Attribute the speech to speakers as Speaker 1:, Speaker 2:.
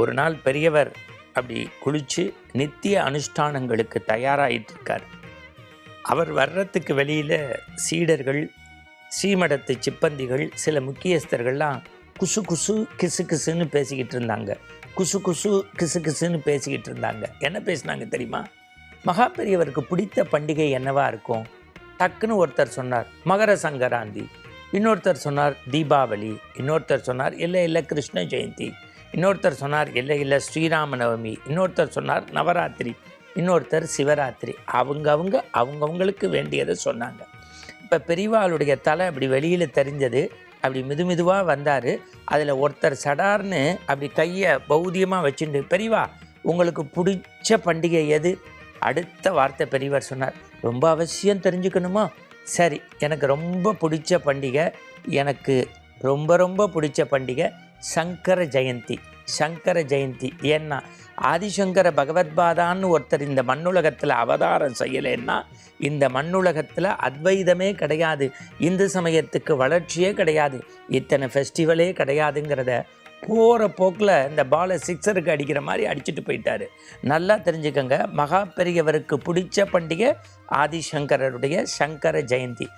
Speaker 1: ஒரு நாள் பெரியவர் அப்படி குளிச்சு நித்திய அனுஷ்டானங்களுக்கு தயாராகிட்டு இருக்கார் அவர் வர்றதுக்கு வெளியில் சீடர்கள் ஸ்ரீமடத்து சிப்பந்திகள் சில முக்கியஸ்தர்கள்லாம் குசு குசு கிசு கிசுன்னு பேசிக்கிட்டு இருந்தாங்க. குசு குசு கிசு கிசுன்னு பேசிக்கிட்டு இருந்தாங்க. என்ன பேசினாங்க தெரியுமா? மகா பெரியவருக்கு பிடித்த பண்டிகை என்னவா இருக்கும்? டக்குன்னு ஒருத்தர் சொன்னார் மகர சங்கராந்தி. இன்னொருத்தர் சொன்னார் தீபாவளி. இன்னொருத்தர் சொன்னார் இல்லை இல்லை கிருஷ்ண ஜெயந்தி. இன்னொருத்தர் சொன்னார் இல்லை இல்லை ஸ்ரீராம நவமி இன்னொருத்தர் சொன்னார் நவராத்திரி. இன்னொருத்தர் சிவராத்திரி. அவங்க அவங்க அவங்கவுங்களுக்கு வேண்டியதை சொன்னாங்க. இப்போ பெரியவாளுடைய தலை அப்படி வெளியில் தெரிஞ்சது அப்படி மிது மெதுவாக வந்தார். அதில் ஒருத்தர் சடார்னு அப்படி கையை பௌதியமாக வச்சுட்டு பெரியவா உங்களுக்கு பிடிச்ச பண்டிகை எது? அடுத்த வார்த்தை பெரியவர் சொன்னார் ரொம்ப அவசியம் தெரிஞ்சுக்கணுமா? சரி எனக்கு ரொம்ப பிடிச்ச பண்டிகை எனக்கு ரொம்ப ரொம்ப பிடிச்ச பண்டிகை சங்கர ஜெயந்தி. சங்கர ஜெயந்தி. ஏன்னா ஆதிசங்கர பகவத்பாதான்னு ஒருத்தர் இந்த மண்ணுலகத்தில் அவதாரம் செய்யலைன்னா இந்த மண்ணுலகத்தில் அத்வைதமே கிடையாது. இந்து சமயத்துக்கு வளர்ச்சியே கிடையாது. இத்தனை ஃபெஸ்டிவலே கிடையாதுங்கிறத போகிற போக்கில் இந்த பாலை சிக்ஸருக்கு அடிக்கிற மாதிரி அடிச்சுட்டு போயிட்டார். நல்லா தெரிஞ்சுக்கங்க. மகா பெரியவருக்கு பிடிச்ச பண்டிகை ஆதிசங்கரருடைய சங்கர ஜெயந்தி.